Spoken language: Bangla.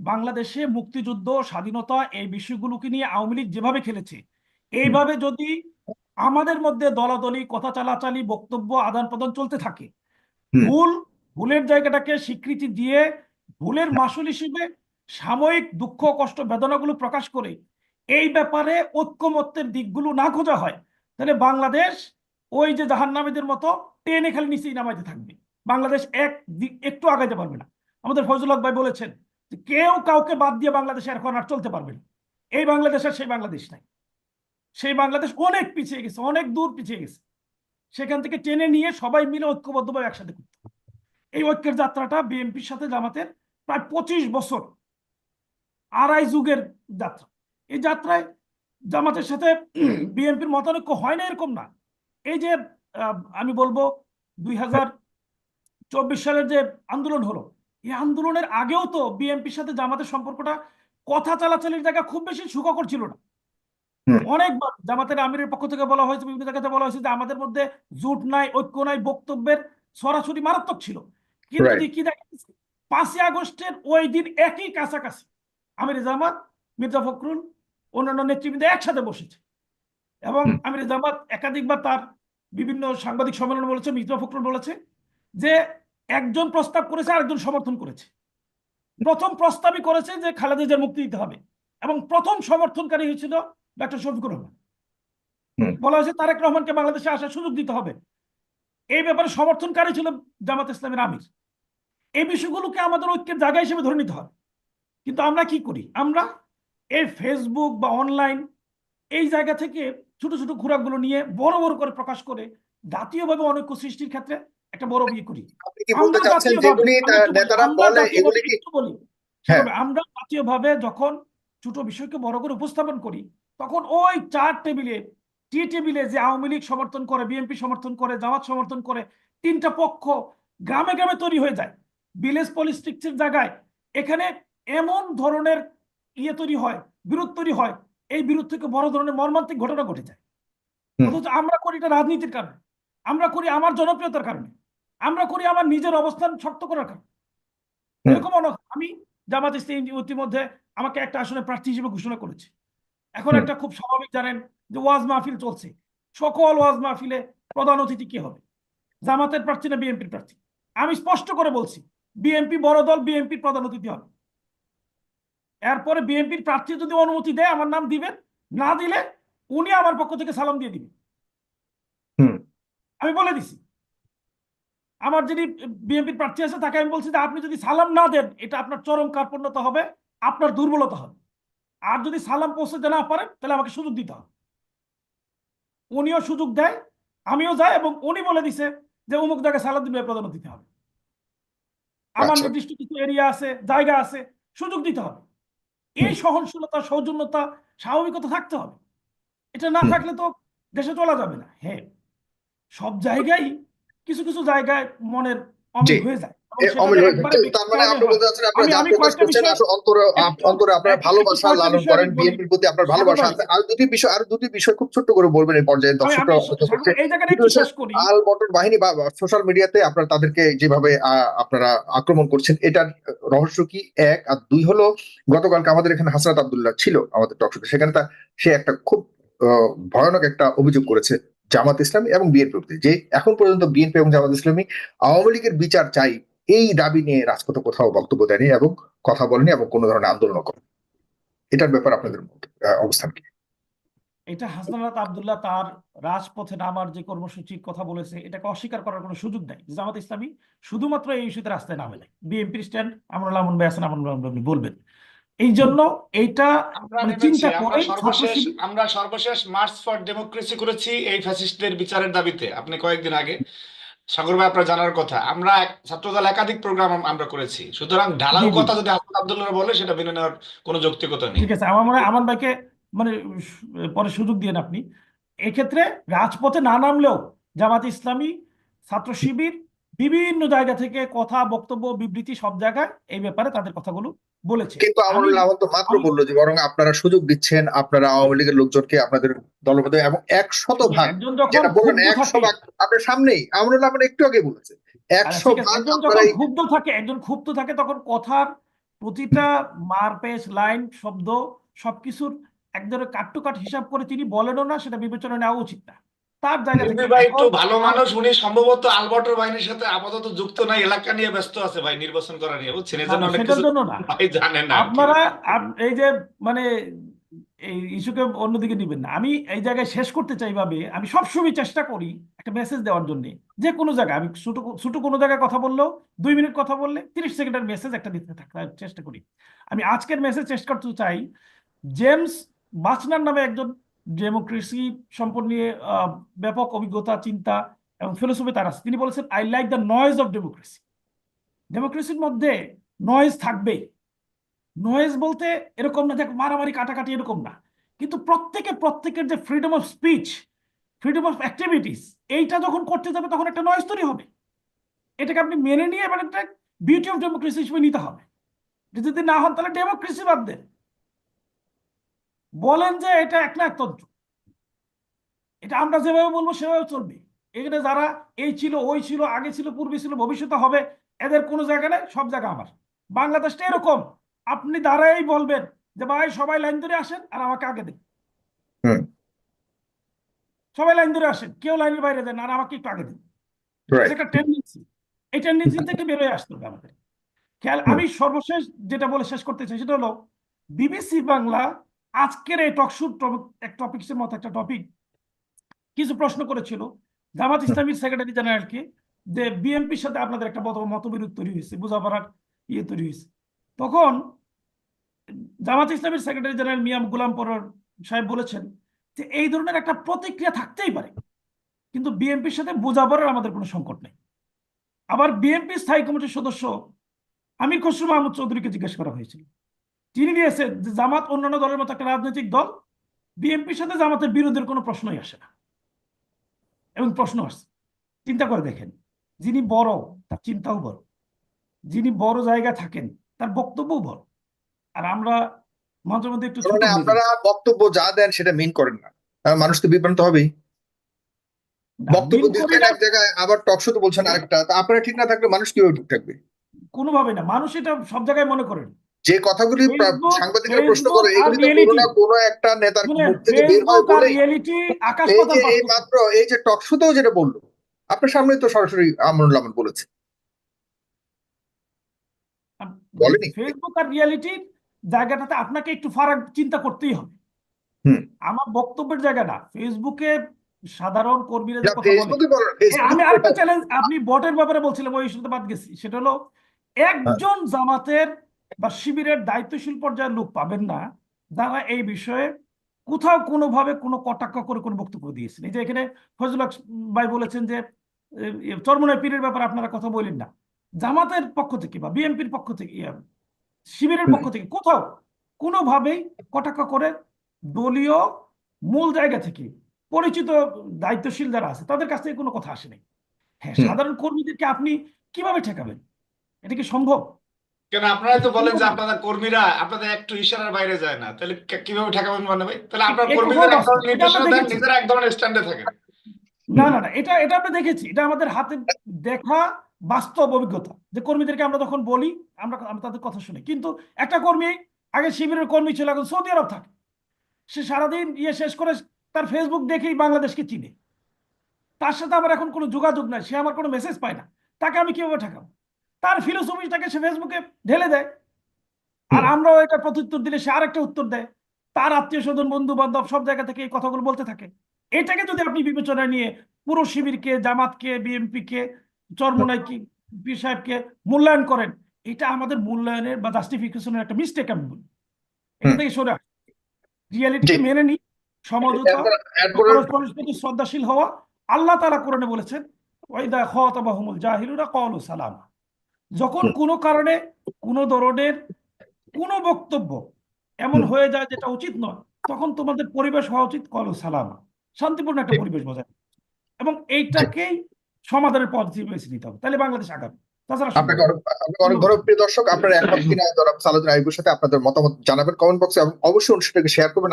বাংলাদেশে মুক্তিযুদ্ধ স্বাধীনতা এই বিষয়গুলোকে নিয়ে আওয়ামী লীগ যেভাবে খেলেছে এইভাবে যদি আমাদের মধ্যে দলাদলি কথা চালাচালি বক্তব্য আদান প্রদান চলতে থাকে ভুল ভুলের জায়গাটাকে স্বীকৃতি দিয়ে ভুলের মাসুল হিসেবে সাময়িক দুঃখ কষ্ট বেদনাগুলো প্রকাশ করে এই ব্যাপারে ঐক্যমত্যের দিকগুলো না খোঁজা হয় তাহলে বাংলাদেশ ওই যে জাহান্নামীদের মতো টেনে খালি নিচেই নামাইতে থাকবে। বাংলাদেশ এক একটু আগাইতে পারবে না। আমাদের ফজল হক ভাই বলেছেন কেউ কাউকে বাদ দিয়ে বাংলাদেশে এখন আর চলতে পারবে না। এই বাংলাদেশের সেই বাংলাদেশ নাই। সেই বাংলাদেশ অনেক পিছিয়ে গেছে, অনেক দূর পিছিয়ে গেছে। সেখান থেকে টেনে নিয়ে সবাই মিলে ঐক্যবদ্ধভাবে একসাথে করতে এই ঐক্যের যাত্রাটা বিএনপির সাথে জামাতের প্রায় পঁচিশ বছর, আড়াই যুগের যাত্রা। এই যাত্রায় জামাতের সাথে বিএনপির মতানৈক্য হয় না, এরকম না। এই যে আমি বলব, দুই হাজার চব্বিশ সালের যে আন্দোলন হলো এই আন্দোলনের আগেও তো বিএনপির সাথে জামাতের সম্পর্কটা কথা চালাচালির জায়গা খুব বেশি সুখকর ছিল না। অনেকবার জামাতের আমিরের পক্ষ থেকে বলা হয়েছে বিভিন্ন জায়গাতে বলা হয়েছে যে আমাদের মধ্যে জোট নাই ঐক্য নাই বক্তব্যের সরাসরি মারাত্মক ছিল। কিন্তু কি দেখা পাঁচই আগস্টের ওই দিন একই কাছাকাছি আমির জামাত মির্জা ফখরুল অন্যান্য নেতৃবৃন্দ একসাথে বসেছে। এবং আমির জামাত একাধিকবার তার বিভিন্ন সাংবাদিক সম্মেলন বলেছে মির্জা ফখরুল বলেছে যে একজন প্রস্তাব করেছে আরেকজন সমর্থন করেছে। প্রথম প্রস্তাবই করেছে যে খালেদা জিয়ার মুক্তি দিতে হবে। এবং প্রথম সমর্থনকারী হয়েছিল ডক্টর শফিকুর রহমান। বলা হয়েছে তারেক রহমানকে বাংলাদেশে আসার সুযোগ দিতে হবে। এই ব্যাপারে সমর্থনকারী ছিল জামাত ইসলামের আমির। এই বিষয়গুলোকে আমাদের ঐক্যের জায়গা হিসেবে ধরে নিতে হবে। কিন্তু আমরা কি করি? আমরা এই ফেসবুক বা অনলাইন এই জায়গা থেকে ছোট ছোট ঘোরাকগুলো নিয়ে বড় বড় করে প্রকাশ করে জাতীয়ভাবে অনৈক্য সৃষ্টির ক্ষেত্রে একটা বড় বিয়ে করি। আপনি কি বলতে আমরা চাচ্ছেন জাতীয়ভাবে- যেগুলি আমি একটু বলি, নেতারা বলে এগুলি কি বলি। হ্যাঁ। আমরা জাতীয়ভাবে যখন ছোট বিষয়কে বড় করে উপস্থাপন করি তখন ওই চার টেবিলে টি টেবিলে যে আওয়ামী লীগ সমর্থন করে বিএনপি সমর্থন করে জামাত সমর্থন করে তিনটা পক্ষ গ্রামে গ্রামে তৈরি হয়ে যায়। ভিলেজ পলিটিক্সের জায়গায়। এখানে এমন ধরনের ইয়ে তৈরি হয় বিরোধ তৈরি হয় এই বিরোধ থেকে বড় ধরনের মর্মান্তিক ঘটনা ঘটে যায়। অথচ আমরা করি এটা রাজনীতির কারণে। আমরা করি আমার জনপ্রিয়তার কারণে। আমরা করি আমার নিজের অবস্থান শক্ত করার কারণে। এরকম আমি জামাত ইসলাম ইতিমধ্যে আমাকে একটা আসনে প্রার্থী হিসেবে ঘোষণা করেছে। এখন একটা খুব স্বাভাবিক জানেন যে ওয়াজ মাহফিল চলছে। সকল ওয়াজ মাহফিলে প্রধান অতিথি কি হবে? জামাতের প্রার্থী না বিএনপির প্রার্থী? আমি স্পষ্ট করে বলছি বিএনপি বড় দল বিএনপির প্রধান অতিথি হবে। এরপরে বিএনপির প্রার্থী যদি অনুমতি দেয় আমার নাম দিবেন না দিলে উনি আমার পক্ষ থেকে সালাম দিয়ে দিবেন। হুম। আমি বলে দিছি। আমার যিনি বিএনপির প্রার্থী আছে তাকে আমি বলছি যে আপনি যদি সালাম না দেন এটা আপনার চরম কার্পণ্যতা হবে আপনার দুর্বলতা হবে। আর যদি সালাম পৌঁছতে না পারেন তাহলে আমাকে সুযোগ দিতে হবে। উনিও সুযোগ দেয় আমিও যাই এবং উনি বলে দিছে যে অমুক জায়গায় সালাম দিবে প্রধান দিতে হবে। আমার আচ্ছা। নির্দিষ্ট কিছু এরিয়া আছে জায়গা আছে সুযোগ দিতে হবে। এই সহনশীলতা সৌজন্যতা স্বাভাবিকতা থাকতে হবে। এটা না থাকলে তো দেশে চলা যাবে না। হ্যাঁ সব জায়গায় কিছু কিছু জায়গায় মনের অমিল হয়ে যায়। তার মানে আপনি বলতে চাচ্ছেন আপনারা যা প্রকাশ করছেন অন্তরে অন্তরে আপনারা ভালোবাসা লালন করেন বিএনপির প্রতি আপনার ভালোবাসা আছে। আর দুটি বিষয় আর দুটি বিষয় খুব ছোট্ট করে বলবেন এই পর্যায়ে দর্শকরা আল বটন বাহিনী বা সোশ্যাল মিডিয়াতে আপনারা তাদেরকে যেভাবে আহ, আপনারা আক্রমণ করছেন এটার রহস্য কি? এক আর দুই হলো গতকালকে আমাদের এখানে হাসরাত আবদুল্লাহ ছিল আমাদের টকশোতে সেখানে তা সে একটা খুব আহ, ভয়ানক একটা অভিযোগ করেছে। জামাত ইসলামী এবং বিএনপি যে এখন পর্যন্ত বিএনপি এবং জামাত ইসলামী আওয়ামী লীগের বিচার চাই, এই দাবি নিয়ে রাজপথে কোথাও বক্তব্য দেয়নি এবং কথা বলেনি এবং কোনো ধরনের আন্দোলন করে এটার ব্যাপার আপনাদের অবস্থান কি? এটা হাসনাত আবদুল্লাহ তার রাজপথে নামার যে কর্মসূচির কথা বলেছে, এটাকে অস্বীকার করার কোনো সুযোগ নাই। জামাত ইসলামী শুধুমাত্র এই ইস্যুতে রাস্তায় নামে নাই। বিএনপির স্ট্যান্ড, আমরুল আমন ভাই আমরুল আপনি বলবেন। এই জন্য এইটা আমরা মানে চিন্তা আমরা করে সর্বশেষ আমরা সর্বশেষ মার্চ ফর ডেমোক্রেসি করেছি এই ফ্যাসিস্টদের বিচারের দাবিতে। আপনি কয়েকদিন আগে। সাগর ভাই আপনার জানার কথা আমরা ছাত্রদল একাধিক প্রোগ্রাম আমরা করেছি। সুতরাং ঢালাও জি। কথা যদি হাসান আব্দুল্লাহ বলে সেটা মেনে নেওয়ার কোনো যৌক্তিকতা নেই। ঠিক আছে আমার মনে আমান ভাইকে মানে পরে সুযোগ দিয়েন আপনি। এক্ষেত্রে রাজপথে না নামলেও জামাত ইসলামী ছাত্র শিবির বিভিন্ন জায়গা থেকে কথা বক্তব্য বিবৃতি সব জায়গায় এই ব্যাপারে তাদের কথাগুলো বলেছে। কিন্তু তো মাত্র বলল যে বরং আপনারা সুযোগ দিচ্ছেন আপনারা আওয়ামী লীগের লোকজনকে আপনাদের দলবদ্ধ এবং একশত ভাগ যেটা বললেন একশো ভাগ আপনার সামনেই আমরুল আহমদ একটু আগে বলেছে একশো ভাগ ক্ষুব্ধ থাকে একজন ক্ষুব্ধ থাকে তখন কথার প্রতিটা মারপেচ লাইন শব্দ সবকিছুর এক ধরনের কাট টু কাট হিসাব করে তিনি বলেনও না সেটা বিবেচনা নেওয়া উচিত না। তার জায়গা থেকে ভাই একটু ভালো মানুষ উনি সম্ভবত আলবার্টোর বাহিনীর সাথে আপাতত যুক্ত এলাকা নিয়ে ব্যস্ত আছে ভাই নির্বাচন করা নিয়ে বুঝছেন? এজন্য অনেক কিছু ভাই জানেন না আপনারা এই যে মানে এই ইস্যুকে অন্যদিকে নিবেন না। আমি এই জায়গায় শেষ করতে চাই ভাবে আমি সবসময় চেষ্টা করি একটা মেসেজ দেওয়ার জন্য। যে কোনো জায়গায় আমি ছোট ছোট কোনো জায়গায় কথা বললেও দুই মিনিট কথা বললে তিরিশ সেকেন্ডের মেসেজ একটা দিতে থাকার চেষ্টা করি। আমি আজকের মেসেজ চেষ্টা করতে চাই জেমস বাচনার নামে একজন ডেমোক্রেসি সম্পন্ন নিয়ে ব্যাপক অভিজ্ঞতা, চিন্তা এবং ফিলোসফি তার আছে। তিনি বলেছেন I like the noise of democracy ডেমোক্রেসির মধ্যে নয়েজ থাকবে নয়েজ বলতে এরকম না যে মারামারি, কাটাকাটি এরকম না। কিন্তু প্রত্যেকে, প্রত্যেকের যে freedom of speech freedom of activities এইটা যখন করতে যাবে, তখন একটা নয়েজ তৈরি হবে। এটাকে আপনি মেনে নিয়ে এবার একটা বিউটি অফ ডেমোক্রেসি হিসেবে নিতে হবে। যদি না হন, তাহলে ডেমোক্রেসি বাদ দেন। বলেন যে এটা এক না একতন্ত্র এটা আমরা যেভাবে বলব সেভাবে চলবে। এখানে যারা এই ছিল ওই ছিল আগে ছিল পূর্বে ছিল ভবিষ্যতে হবে এদের কোনো জায়গা নেই সব জায়গা আমার। বাংলাদেশটা এরকম। আপনি দাঁড়াই বলবেন যে ভাই সবাই লাইন ধরে আসেন আর আমাকে আগে দিন। সবাই লাইন ধরে আসেন কেউ লাইনের বাইরে দেন আর আমাকে একটু আগে দিন। একটা টেন্ডেন্সি এই টেন্ডেন্সি থেকে বেরোয় আসতে হবে আমাদের। খেয়াল আমি সর্বশেষ যেটা বলে শেষ করতে চাই সেটা হলো বিবিসি বাংলা আজকের এই টকশো এক টপিক্সের মতো একটা টপিক কিছু প্রশ্ন করেছিল। জামাত ইসলামীর সেক্রেটারি জেনারেলকে যে বিএনপির সাথে আপনাদের একটা মত, মতবিরোধ তৈরি হয়েছে, বোঝাপড়ার ইয়ে তৈরি হয়েছে। তখন জামাত ইসলামীর সেক্রেটারি জেনারেল মিয়াম গুলাম পরর সাহেব বলেছেন যে এই ধরনের একটা প্রতিক্রিয়া থাকতেই পারে, কিন্তু বিএনপির সাথে বোঝাপড়ার আমাদের কোনো সংকট নেই। আবার বিএনপি স্থায়ী কমিটির সদস্য আমির খসরু মাহমুদ চৌধুরীকে জিজ্ঞেস করা হয়েছিল। তিনি যে জামাত অন্যান্য দলের মতো একটা রাজনৈতিক দল বিএনপির সাথে জামাতের বিরোধের কোনো প্রশ্নই আসে না। এবং প্রশ্ন আসছে। চিন্তা করে দেখেন যিনি বড় তার চিন্তাও বড়। যিনি বড় জায়গায় থাকেন তার বক্তব্যও বড়। আর আমরা মাঝে মধ্যে একটু মানে। আপনারা বক্তব্য যা দেন সেটা মিন করেন না। আহ, মানুষ তো বিভ্রান্ত হবেই। বক্তব্য দিচ্ছেন এক জায়গায় আবার টক বলছেন আরেকটা। আপনারা ঠিক না থাকলে মানুষ কীভাবে ঠিক থাকবে? কোনোভাবে না। মানুষ এটা সব জায়গায় মনে করেন। যে কথাগুলি সাংবাদিকরা প্রশ্ন করে এগুলি তো কোনো না কোনো একটা নেতার মুখ থেকে বের হয় আকাশ এই মাত্র এই যে টক শোতেও যেটা বলল আপনার সামনে তো সরাসরি আমরুল আমান বলেছে। বলেনি? ফেসবুক আর রিয়েলিটির জায়গাটাতে আপনাকে একটু ফারাক চিন্তা করতেই হবে। হুম। আমার বক্তব্যের জায়গা না ফেসবুকে সাধারণ কর্মীরা বলে। আমি আরেকটা চ্যালেঞ্জ আপনি বটের ব্যাপারে বলছিলেন ওই ইস্যুতে বাদ গেছি সেটা হলো একজন জামাতের বা শিবিরের দায়িত্বশীল পর্যায়ের লোক পাবেন না যারা এই বিষয়ে কোথাও কোনোভাবে কোনো কটাক্ষ করে কোনো বক্তব্য দিয়েছেন। এই যে এখানে ফজল ভাই বলেছেন যে এ, পীরের ব্যাপারে আপনারা কথা বলেন না। জামাতের পক্ষ থেকে বা বিএনপির পক্ষ থেকে শিবিরের পক্ষ থেকে কোথাও কোনোভাবেই কটাক্ষ করে দলীয় মূল জায়গা থেকে পরিচিত দায়িত্বশীল যারা আছে তাদের কাছ থেকে কোনো কথা আসেনি হ্যাঁ সাধারণ কর্মীদেরকে আপনি কীভাবে ঠেকাবেন? এটা কি সম্ভব? কেন আপনারা তো বলেন যে আপনাদের কর্মীরা আপনাদের একটু ইশারার বাইরে যায় না। তাহলে কীভাবে ঠেকাবেন মানে ভাই? তাহলে আপনার কর্মীদের। নিজেরা এক ধরনের স্ট্যান্ডে থাকেন। না না না এটা এটা আমরা দেখেছি। এটা আমাদের হাতে দেখা বাস্তব অভিজ্ঞতা। যে কর্মীদেরকে আমরা যখন বলি আমরা আমরা তাদের কথা শুনি। কিন্তু একটা কর্মী আগে শিবিরের কর্মী ছিল এখন সৌদি আরব থাকে। সে সারাদিন ইয়ে শেষ করে তার ফেসবুক দেখেই বাংলাদেশকে চিনে। তার সাথে আমার এখন কোনো যোগাযোগ নাই সে আমার কোনো মেসেজ পায় না। তাকে আমি কীভাবে ঠেকাবো? তার ফিলোসফিটাকে সে ফেসবুকে ঢেলে দেয়। আর আমরাও এটা প্রত্যুত্তর দিলে সে আরেকটা উত্তর দেয়। তার আত্মীয় স্বজন বন্ধু বান্ধব সব জায়গা থেকে এই কথাগুলো বলতে থাকে। এটাকে যদি আপনি বিবেচনায় নিয়ে পুরো শিবিরকে জামাতকে বিএনপিকে চরমনাইকে পীর সাহেবকে মূল্যায়ন করেন এটা আমাদের মূল্যায়নের বা জাস্টিফিকেশনের একটা মিস্টেক আমি বলি। এটা থেকে সরে রিয়ালিটিকে জি। মেনে নি সমঝোতা পরস্পরের শ্রদ্ধাশীল হওয়া আল্লাহ তাআলা কোরআনে বলেছেন ওয়াইদা খাতাবাহুমুল জাহিলুনা ক্বালু সালামা। যখন। কোনো কারণে কোনো ধরনের কোনো বক্তব্য এমন হয়ে যায় যেটা উচিত নয় তখন তোমাদের পরিবেশ হওয়া উচিত কল সালামা। শান্তিপূর্ণ একটা পরিবেশ বজায় এবং এইটাকেই সমাধানের পদ্ধতি বেছে নিতে হবে। তাহলে বাংলাদেশ আপনাকে অনেক প্রিয় দর্শক আপনারা একমত কিনা জনাব সালাউদ্দিন আইবুর সাথে আপনাদের মতামত জানাবেন কমেন্ট বক্সে এবং অবশ্যই অনুষ্ঠানটাকে শেয়ার করবেন।